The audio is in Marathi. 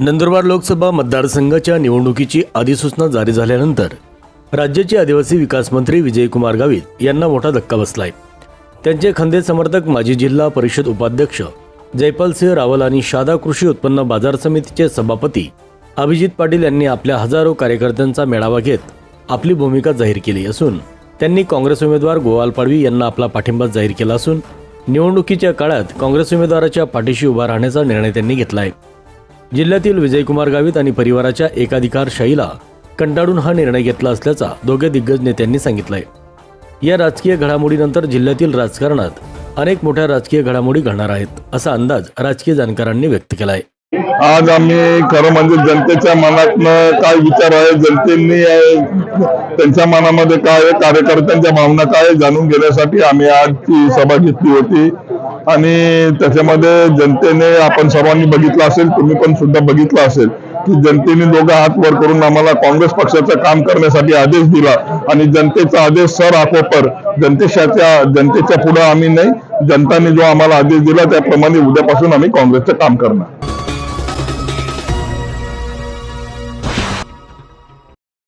नंदुरबार लोकसभा मतदारसंघाच्या निवडणुकीची अधिसूचना जारी झाल्यानंतर राज्याचे आदिवासी विकास मंत्री विजयकुमार गावित यांना मोठा धक्का बसलाय. त्यांचे खंदे समर्थक माजी जिल्हा परिषद उपाध्यक्ष जयपालसिंह रावल आणि शादा कृषी उत्पन्न बाजार समितीचे सभापती अभिजित पाटील यांनी आपल्या हजारो कार्यकर्त्यांचा मेळावा घेत आपली भूमिका जाहीर केली असून त्यांनी काँग्रेस उमेदवार गोवाल पाडवी यांना आपला पाठिंबा जाहीर केला असून निवडणुकीच्या काळात काँग्रेस उमेदवाराच्या पाठीशी उभा राहण्याचा निर्णय त्यांनी घेतला आहे जिल्ह्यातील विजयकुमार गावित आणि परिवाराच्या एकाधिकारशाहीला कंटाळून हा निर्णय घेतला असल्याचा दोघे दिग्गज नेत्यांनी सांगितलंय. या राजकीय घडामोडीनंतर जिल्ह्यातील राजकारणात अनेक मोठ्या राजकीय घडामोडी घडणार आहेत असा अंदाज राजकीय जाणकारांनी व्यक्त केला आहे आज आम्ही खरं म्हणजे जनतेच्या मनातनं काय विचार आहे जनतेने त्यांच्या मनामध्ये काय आहे कार्यकर्त्यांच्या भावना काय आहे जाणून घेण्यासाठी आम्ही आज ती सभा घेतली होती. आणि त्याच्यामध्ये जनतेने आपण सर्वांनी बघितलं असेल तुम्ही पण सुद्धा बघितलं असेल की जनतेने दोघं हात वर करून आम्हाला काँग्रेस पक्षाचं काम करण्यासाठी आदेश दिला आणि जनतेचा आदेश सर आपोपर जनतेच्या जनतेच्या पुढे आम्ही नाही जनताने जो आम्हाला आदेश दिला त्याप्रमाणे उद्यापासून आम्ही काँग्रेसचं काम करणार.